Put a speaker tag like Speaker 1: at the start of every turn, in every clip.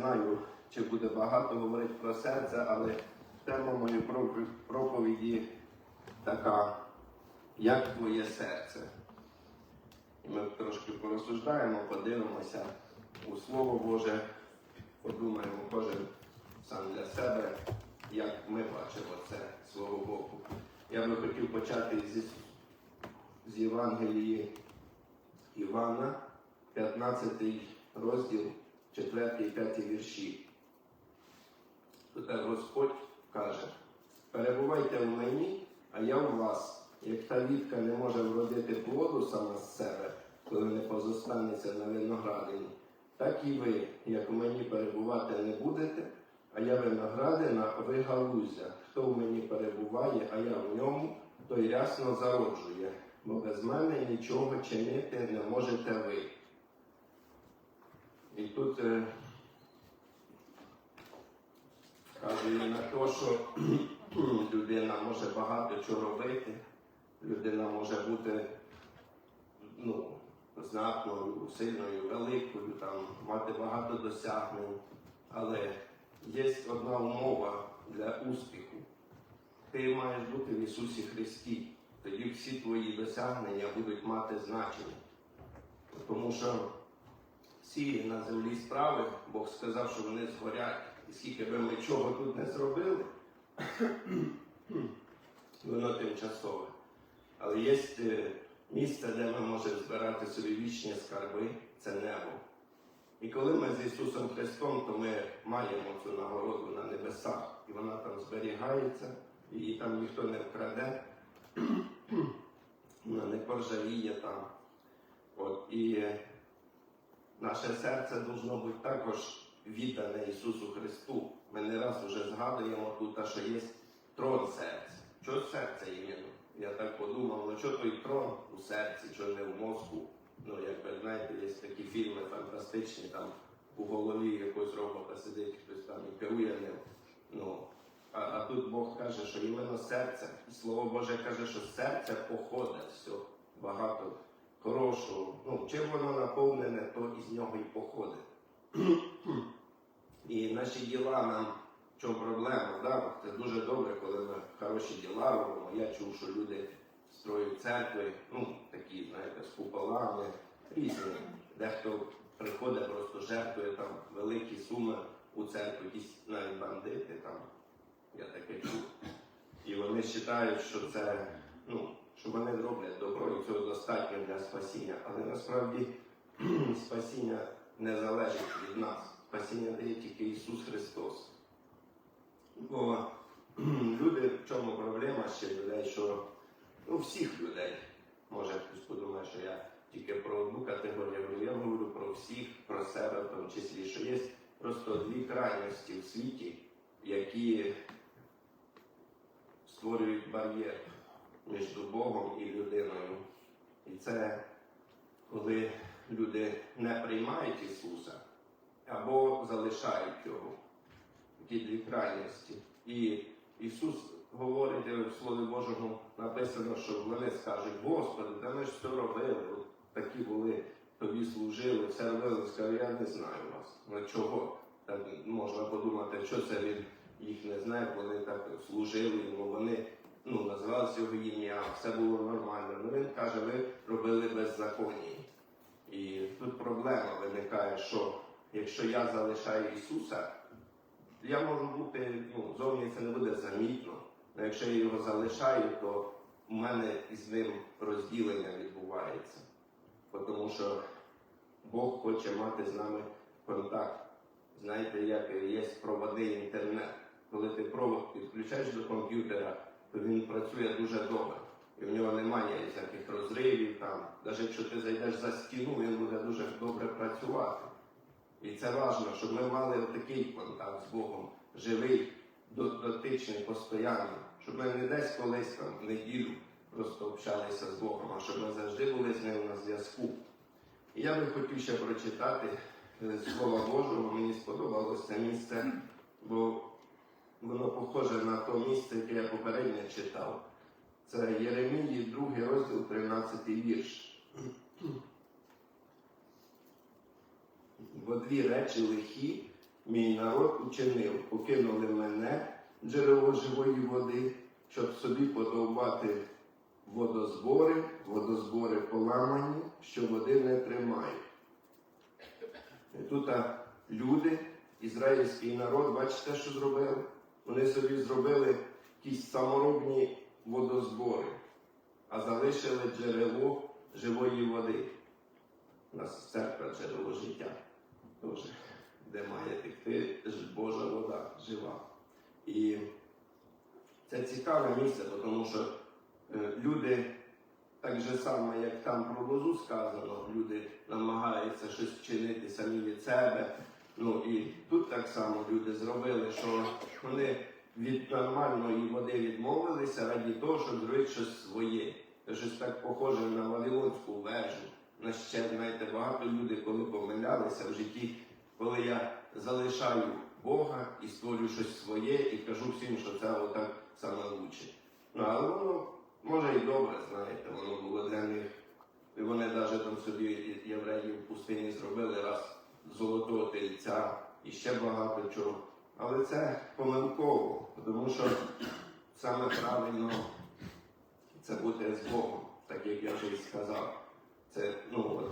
Speaker 1: знаю, чи буде багато говорити про серце, але тема моєї проповіді така, як твоє серце. І ми трошки порозсуждаємо, подивимося у Слово Боже, подумаємо кожен сам для себе, як ми бачимо це Слово Богу. Я би хотів почати зі, з Євангелії Івана, 15 розділ, 4 і 5 вірші. Тут Господь каже: перебувайте в мені, а я в вас. Як та вітка не може вродити плоду сама з себе, коли не позостанеться на виноградині, так і ви, як в мені перебувати не будете, а я виноградина, а ви галузя. Хто в мені перебуває, а я в ньому, той рясно зароджує, бо без мене нічого чинити не можете ви. І тут е, вказує на те, що людина може багато чого робити, людина може бути ну, знатною, сильною, великою, там, мати багато досягнень, але є одна умова для успіху. Ти маєш бути в Ісусі Христі, тоді всі твої досягнення будуть мати значення. Тому що всі на землі справи, Бог сказав, що вони згорять. І скільки би ми чого тут не зробили, воно тимчасове. Але є е, місце, де ми можемо збирати собі вічні скарби, це небо. І коли ми з Ісусом Христом, то ми маємо цю нагороду на небесах, і вона там зберігається, її там ніхто не вкраде, вона не поржавіє там. От, і е, наше серце должно бути також віддане Ісусу Христу. Ми не раз вже згадуємо тут, що є трон серця. Що серце іменно? Я так подумав, ну що той трон у серці, що не в мозку. Ну, як ви знаєте, є такі фільми фантастичні, там у голові якогось робота сидить, хтось там і керує ним. Ну, а, а тут Бог каже, що іменно серце. Слово Боже каже, що з серця походить все багато хорошого. Ну, чим воно наповнене, то із нього і походить. І наші діла нам чому проблема? Да? Це дуже добре, коли ми хороші діла робимо. Я чув, що люди строють церкви, ну такі, знаєте, з куполами, різні. Дехто приходить, просто жертвує там великі суми у церкву, якісь навіть бандити там. Я таке чув. І вони вважають, що це, ну, що вони роблять добро і цього достатньо для спасіння. Але насправді спасіння не залежить від нас. Спасіння дає тільки Ісус Христос. Бо люди, в чому проблема ще людей, що ну, всіх людей, може хтось подумає, що я тільки про одну категорію я говорю про всіх, про себе в тому числі, що є просто дві крайності в світі, які створюють бар'єр між Богом і людиною. І це коли люди не приймають Ісуса або залишають його. Такі дві крайності. І Ісус говорить в Слові Божому написано, що вони скажуть, Господи, та ми ж все робили, такі були, тобі служили, все робили, скажу, я не знаю вас. Ну чого? Так можна подумати, що це він їх не знає, вони так служили йому, вони ну, назвалися його ім'я, все було нормально. Ну він каже, ви робили беззаконні. І тут проблема виникає, що якщо я залишаю Ісуса, я можу бути, ну, зовні це не буде замітно. Але якщо я його залишаю, то у мене із ним розділення відбувається. Тому що Бог хоче мати з нами контакт. Знаєте, як є проводний інтернет. Коли ти провод підключаєш до комп'ютера, він працює дуже добре. І в нього немає всяких розривів там. Навіть якщо ти зайдеш за стіну, він буде дуже добре працювати. І це важливо, щоб ми мали такий контакт з Богом, живий, до- дотичний, постійний, щоб ми не десь колись там в неділю просто общалися з Богом, а щоб ми завжди були з ним на зв'язку. І я би хотів ще прочитати е, Слова Божого, мені сподобалося це місце, бо воно похоже на те місце, яке я попередньо читав. Це Єремії, 2 розділ, 13 вірш. Бо дві речі лихі мій народ учинив, покинули мене, джерело живої води, щоб собі подовбати водозбори, водозбори поламані, що води не тримають. Тут люди, ізраїльський народ, бачите, що зробили? Вони собі зробили якісь саморобні водозбори, а залишили джерело живої води. У нас церква джерело життя, теж, де має текти Божа вода жива. І це цікаве місце, тому що е, люди, так же само, як там про лозу сказано, люди намагаються щось вчинити самі від себе. Ну і тут так само люди зробили, що вони від нормальної води відмовилися раді того, щоб зробити щось своє. Щось так похоже на Вавилонську вежу. На ще, знаєте, багато людей, коли помилялися в житті, коли я залишаю Бога і створю щось своє, і кажу всім, що це отак саме лучше. Ну, але воно може і добре, знаєте, воно було для них. І вони навіть там собі євреїв в пустині зробили раз золотого тельця і ще багато чого. Але це помилково, тому що саме правильно це бути з Богом, так як я вже і сказав. Це, ну,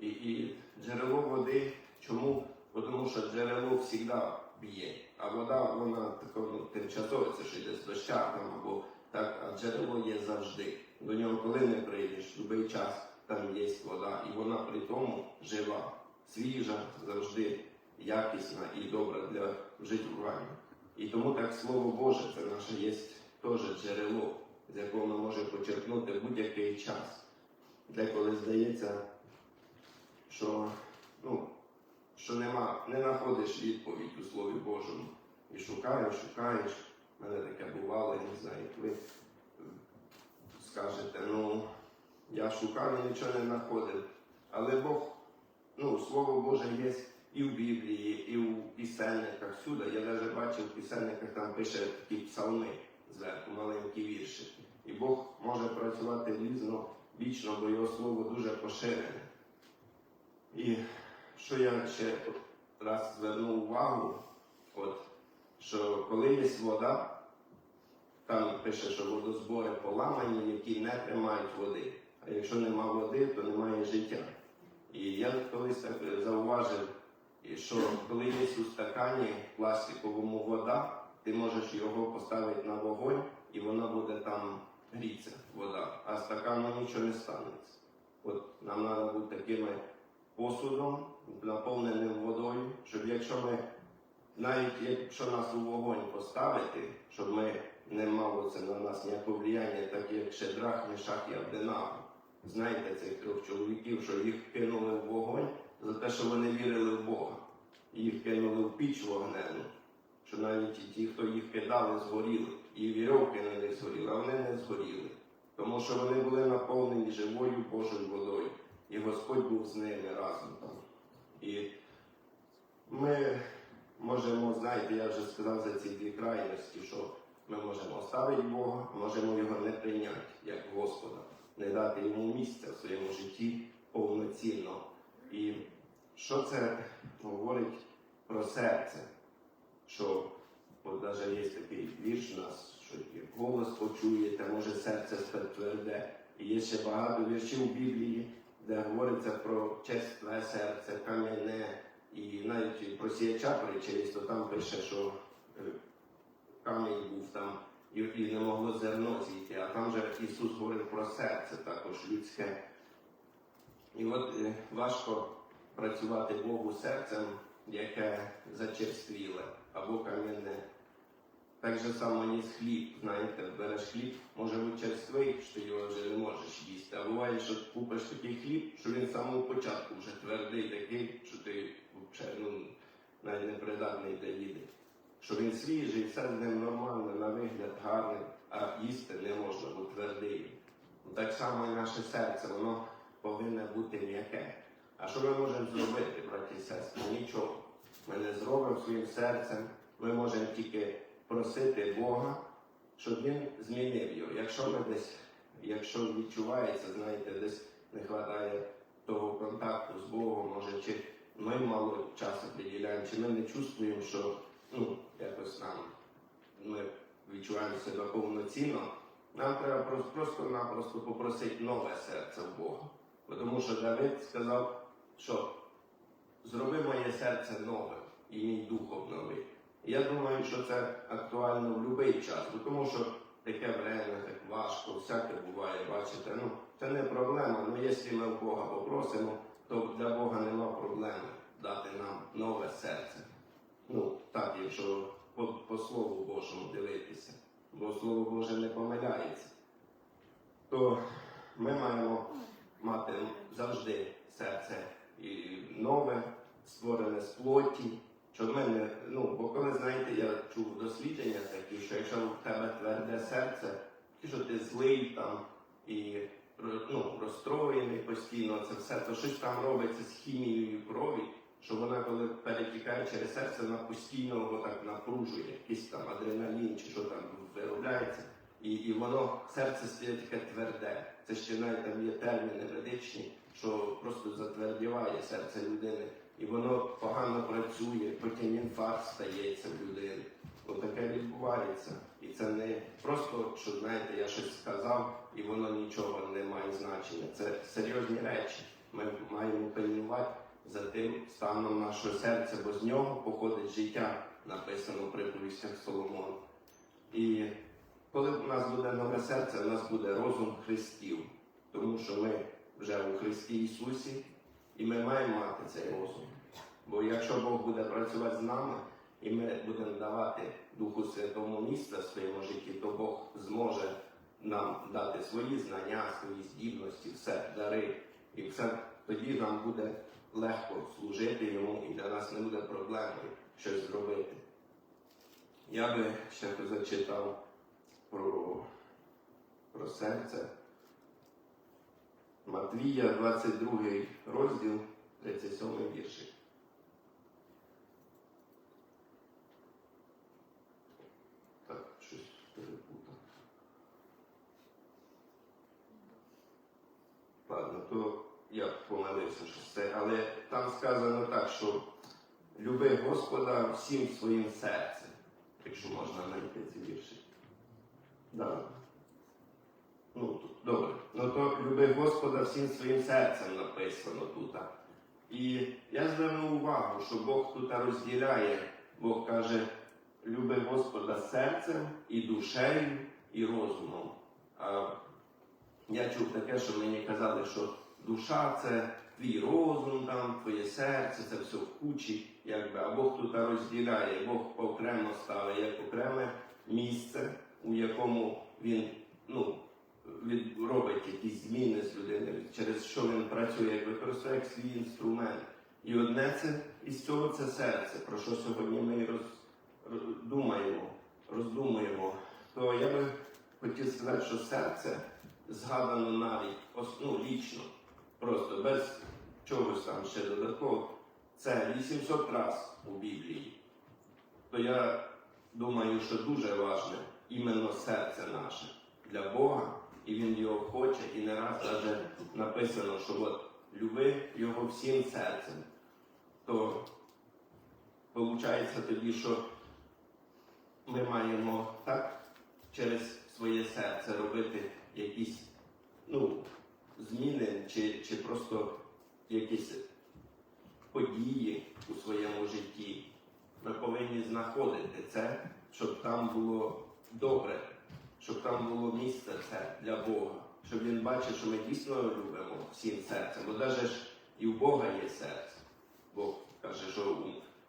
Speaker 1: і, і джерело води, чому? Бо Тому що джерело завжди б'є, а вода, вона така, ну, тимчасова, це що йде з доща або так, а джерело є завжди. До нього коли не прийдеш, будь-який час там є вода, і вона при тому жива, свіжа, завжди якісна і добра для вживання. І тому так Слово Боже, це наше є теж джерело, з якого ми можемо почерпнути будь-який час. Деколи здається, що, ну, що нема, не знаходиш відповідь у Слові Божому. І шукаєш, шукаєш. У мене таке бувало, не знаю, як ви скажете, ну, я шукав і нічого не знаходив. Але Бог, ну, Слово Боже є і в Біблії, і в пісенниках всюди. Я навіть бачив в пісенниках, там пише такі псалми зверху, маленькі вірші. І Бог може працювати різно, вічно, бо його слово дуже поширене. І що я ще раз звернув увагу, от, що коли є вода, там пише, що водозбори поламані, які не тримають води. А якщо нема води, то немає життя. І я колись зауважив, що коли є у стакані пластиковому вода, ти можеш його поставити на вогонь, і вона буде там гріться, вода, а стакану нічого не станеться. От нам треба бути такими посудом, наповненим водою, щоб якщо ми, навіть якщо нас у вогонь поставити, щоб ми не мало це на нас ніякого влияння, так як ще Шедрах, Мішах і Абденагу. Знаєте цих трьох чоловіків, що їх кинули в вогонь за те, що вони вірили в Бога. Їх кинули в піч вогнену, що навіть ті, хто їх кидали, згоріли, і вірьовки на них згоріли, а вони не згоріли. Тому що вони були наповнені живою Божою водою. І Господь був з ними разом. І ми можемо, знаєте, я вже сказав за ці дві крайності, що ми можемо оставити Бога, можемо його не прийняти як Господа, не дати йому місця в своєму житті повноцінно. І що це говорить про серце? Що от навіть є такий вірш у нас, що голос почуєте, може серце тверде. І є ще багато віршів у Біблії, де говориться про черстве серце, кам'яне, і навіть про сіяча причесть, то там пише, що е, камінь був там і, не могло зерно зійти. А там же Ісус говорить про серце також людське. І от е, важко працювати Богу серцем, яке зачерствіле або кам'яне. Так же само є хліб, знаєте, береш хліб, може бути черствий, що його вже не можеш їсти. А буває, що купиш такий хліб, що він з самого початку вже твердий такий, що ти ну, навіть не придатний для їди. Що він свіжий, все з ним нормально, на вигляд гарний, а їсти не можна, бо твердий. Ну, Так само і наше серце, воно повинне бути м'яке. А що ми можемо зробити, браті і сестри? Нічого. Ми не зробимо своїм серцем. Ми можемо тільки просити Бога, щоб Він змінив його. Якщо ми десь, якщо відчувається, знаєте, десь не вистачає того контакту з Богом, може, чи ми мало часу приділяємо, чи ми не чувствуємо, що ну, якось нам ми відчуваємо себе повноцінно. Нам треба просто-напросто попросити нове серце в Бога. Тому що Давид сказав, що зроби моє серце нове і мій дух обнови. Я думаю, що це актуально в будь-який час, тому що таке время, так важко, всяке буває, бачите. Ну, це не проблема. Ну, якщо ми в Бога попросимо, то для Бога нема проблеми дати нам нове серце. Ну, так, якщо по, по Слову Божому дивитися, бо Слово Боже не помиляється, то ми маємо мати завжди серце і нове, створене з плоті. Щоб ми не, ну, бо коли знаєте, я чув дослідження такі, що якщо в тебе тверде серце, що ти злий там і ну, розстроєний постійно, це все, то щось там робиться з хімією крові, що вона, коли перетікає через серце, вона постійно його так напружує, якийсь там адреналін чи що там виробляється. І, і воно серце стає таке тверде. Це ще навіть там є терміни медичні, що просто затвердіває серце людини. І воно погано працює, потім інфаркт стається в людини. Отаке відбувається. І це не просто, що знаєте, я щось сказав, і воно нічого не має значення. Це серйозні речі. Ми маємо пильнувати за тим станом нашого серця, бо з нього походить життя, написано в приповістях Соломона. І коли в нас буде нове серце, у нас буде розум Христів, тому що ми вже у Христі Ісусі, і ми маємо мати цей розум. Бо якщо Бог буде працювати з нами, і ми будемо давати Духу Святому місце в своєму житті, то Бог зможе нам дати свої знання, свої здібності, все, дари. І все тоді нам буде легко служити йому, і для нас не буде проблеми щось зробити. Я би ще зачитав про, про серце. Матвія, 22 розділ, 37 віршик. Так, щось перепутав. Ладно, то я помилився, що це. Але там сказано так, що люби Господа всім своїм серцем, якщо можна знайти ці вірші. Да. Ну, добре. Ну то люби Господа всім своїм серцем написано тут. І я звернув увагу, що Бог тут розділяє, Бог каже, люби Господа серцем і душею, і розумом. А я чув таке, що мені казали, що душа це твій розум, там, твоє серце, це все в кучі, якби, а Бог тут розділяє, Бог окремо ставить як окреме місце, у якому він ну, від, робить якісь зміни з людиною, через що він працює, як використовує як свій інструмент. І одне це із цього це серце, про що сьогодні ми роз, роз- думаємо, роздумуємо. То я би хотів сказати, що серце згадано навіть ну, лічно, просто без чогось там ще додатково. Це 800 раз у Біблії. То я думаю, що дуже важливе іменно серце наше для Бога, і Він його хоче, і не раз навіть написано, що от люби його всім серцем. То виходить тоді, що ми маємо так через своє серце робити якісь ну, зміни чи, чи просто якісь події у своєму житті. Ми повинні знаходити це, щоб там було добре, щоб там було місце це для Бога, щоб він бачив, що ми дійсно любимо всім серцем. Бо навіть і у Бога є серце. Бог каже, що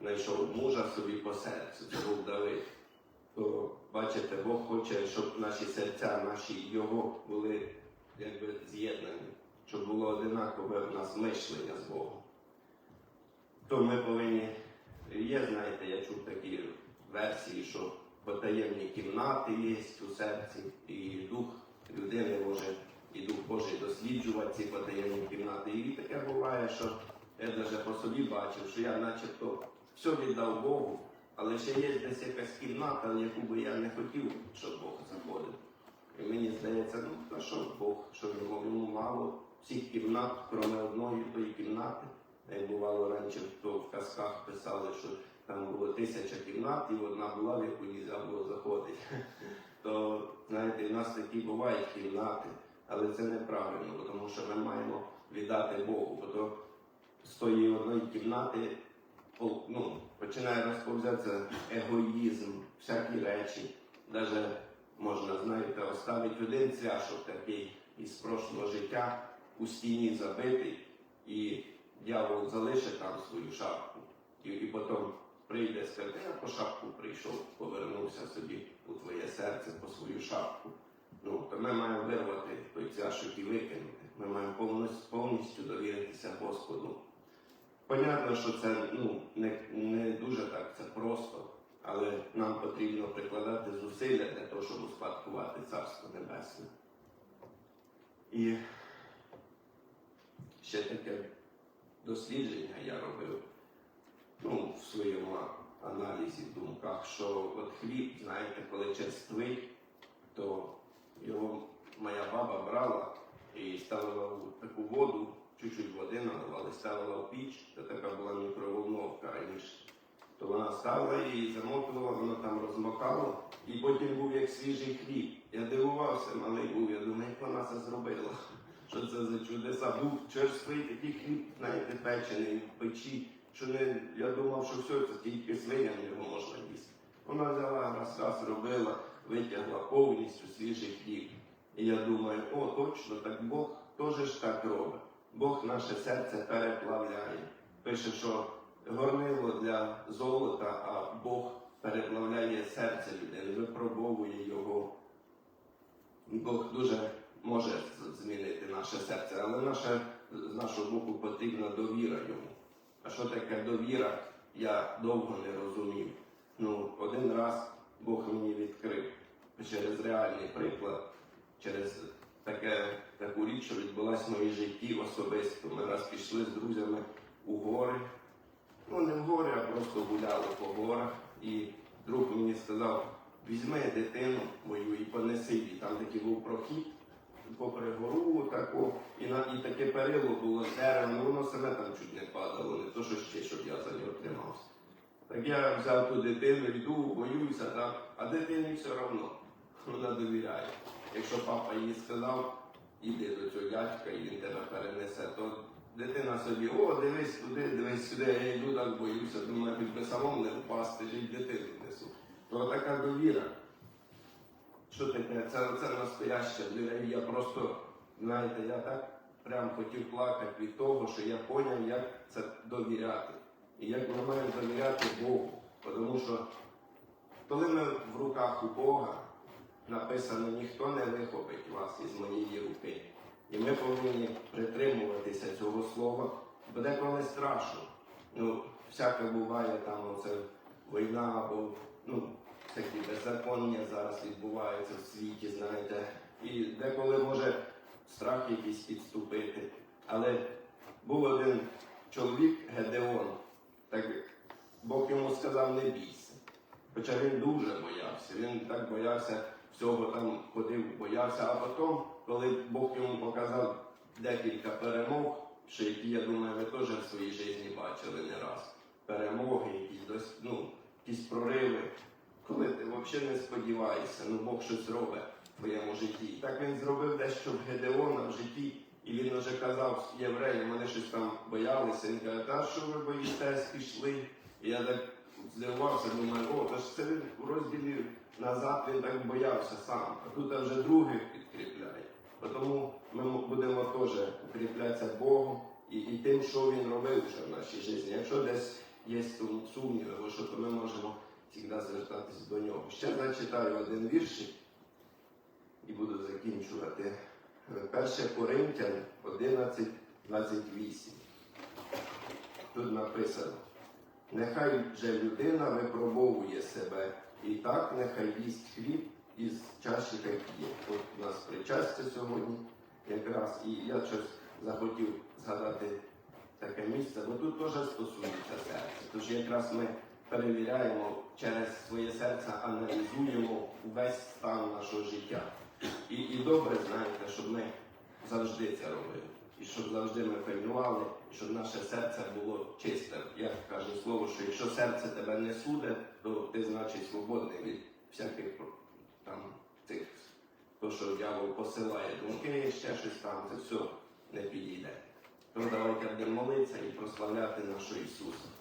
Speaker 1: знайшов мужа собі по серцю, це був Давид. То бачите, Бог хоче, щоб наші серця, наші його були якби з'єднані, щоб було одинакове в нас мишлення з Богом. То ми повинні, є, знаєте, я чув такі версії, що потаємні кімнати є у серці, і дух людини може, і дух Божий досліджувати ці потаємні кімнати. І таке буває, що я навіть по собі бачив, що я начебто все віддав Богу, але ще є десь якась кімната, в яку би я не хотів, щоб Бог заходив. І мені здається, ну та що ж Бог, що його йому мало всіх кімнат, крім одної тої кімнати, Як бувало раніше, то в казках писали, що там було тисяча кімнат, і одна була, в яку не можна було заходити. То, знаєте, в нас такі бувають кімнати, але це неправильно, тому що ми маємо віддати Богу. Бо то з тої одної кімнати ну, починає розповзятися егоїзм, всякі речі. Навіть можна, знаєте, оставити один цвяшок такий із прошлого життя у стіні забитий, і дьявол залишить там свою шапку. І, і потім прийде скаже, я по шапку прийшов, повернувся собі у твоє серце по свою шапку. Ну, то ми маємо вирвати той цвяшок і викинути. Ми маємо повністю, повністю довіритися Господу. Понятно, що це ну, не, не дуже так це просто, але нам потрібно прикладати зусилля для того, щоб успадкувати Царство Небесне. І ще таке дослідження я робив ну, в своєму аналізі, думках, що от хліб, знаєте, коли черствий, то його моя баба брала і ставила в таку воду, чуть-чуть води наливали, ставила в піч, це така була мікроволновка раніше. То вона ставила її, замотувала, воно там розмокало, і потім був як свіжий хліб. Я дивувався, малий був, я думаю, як вона це зробила. Що це за чудеса? Був черствий такий хліб, знаєте, печений в печі, що не, я думав, що все, це тільки свиням його можна їсти. Вона взяла раз раз робила, витягла повністю свіжий хліб. І я думаю, о, точно, так Бог теж ж так робить. Бог наше серце переплавляє. Пише, що горнило для золота, а Бог переплавляє серце людини, випробовує його. Бог дуже може змінити наше серце, але наше, з нашого боку потрібна довіра йому. А що таке довіра, я довго не розумів. Ну, один раз Бог мені відкрив через реальний приклад, через таке, таку річ, що відбулася в моїй житті особисто. Ми раз пішли з друзями у гори. Ну, не в гори, а просто гуляли по горах. І друг мені сказав, візьми дитину мою і понеси її. Там такий був прохід попри гору таку, і, на, і таке перило було з дерева, ну воно себе там чуть не падало, не то що ще, щоб я за нього тримався. Так я взяв ту дитину, йду, боюся, так, а дитині все одно. Вона довіряє. Якщо папа їй сказав, іди до цього дядька і він тебе перенесе, то дитина собі, о, дивись туди, дивись так боюся, думаю, хоч би самому не впасти, ж й дитину несу. То така довіра. Що таке? Це, це настояща довіра. Я просто, знаєте, я так прям хотів плакати від того, що я зрозумів, як це довіряти. І як ми маємо довіряти Богу. Тому що коли ми в руках у Бога, написано, ніхто не вихопить вас із моєї руки. І ми повинні притримуватися цього слова, бо деколи страшно. Ну, всяке буває там оце війна або ну, такі беззаконня зараз відбуваються в світі, знаєте. І деколи може страх якийсь підступити. Але був один чоловік Гедеон, так Бог йому сказав, не бійся. Хоча він дуже боявся, він так боявся всього там ходив, боявся. А потім, коли Бог йому показав декілька перемог, що які, я думаю, ви теж в своїй житті бачили не раз. Перемоги, якісь дос- ну, якісь прориви, коли ти взагалі не сподіваєшся, ну Бог щось робить в твоєму житті. Так він зробив дещо в Гедеона в житті. І він вже казав євреям, вони щось там боялися. Він каже, та що ви боїтесь, пішли. І я так здивувався, думаю, о, то ж це він у розділі назад він так боявся сам. А тут вже другий підкріпляє. Тому ми будемо теж укріплятися Богом і, і тим, що він робив вже в нашій житті. Якщо десь є сум- сумніви, що, то ми можемо завжди звертатись до нього. Ще зачитаю один віршик і буду закінчувати. 1 Коринтян 11, 28. Тут написано. Нехай же людина випробовує себе, і так нехай їсть хліб із чаші п'є. От у нас причастя сьогодні якраз, і я щось захотів згадати таке місце, бо тут теж стосується серця. Тож якраз ми перевіряємо через своє серце, аналізуємо весь стан нашого життя. І, і добре знаєте, щоб ми завжди це робили. і щоб завжди ми пильнували, і щоб наше серце було чисте. Як каже слово, що якщо серце тебе не суде, то ти значить свободний від всяких там цих, то що дьявол посилає думки, ще щось там, це все не підійде. Тому давайте будемо молитися і прославляти нашого Ісуса.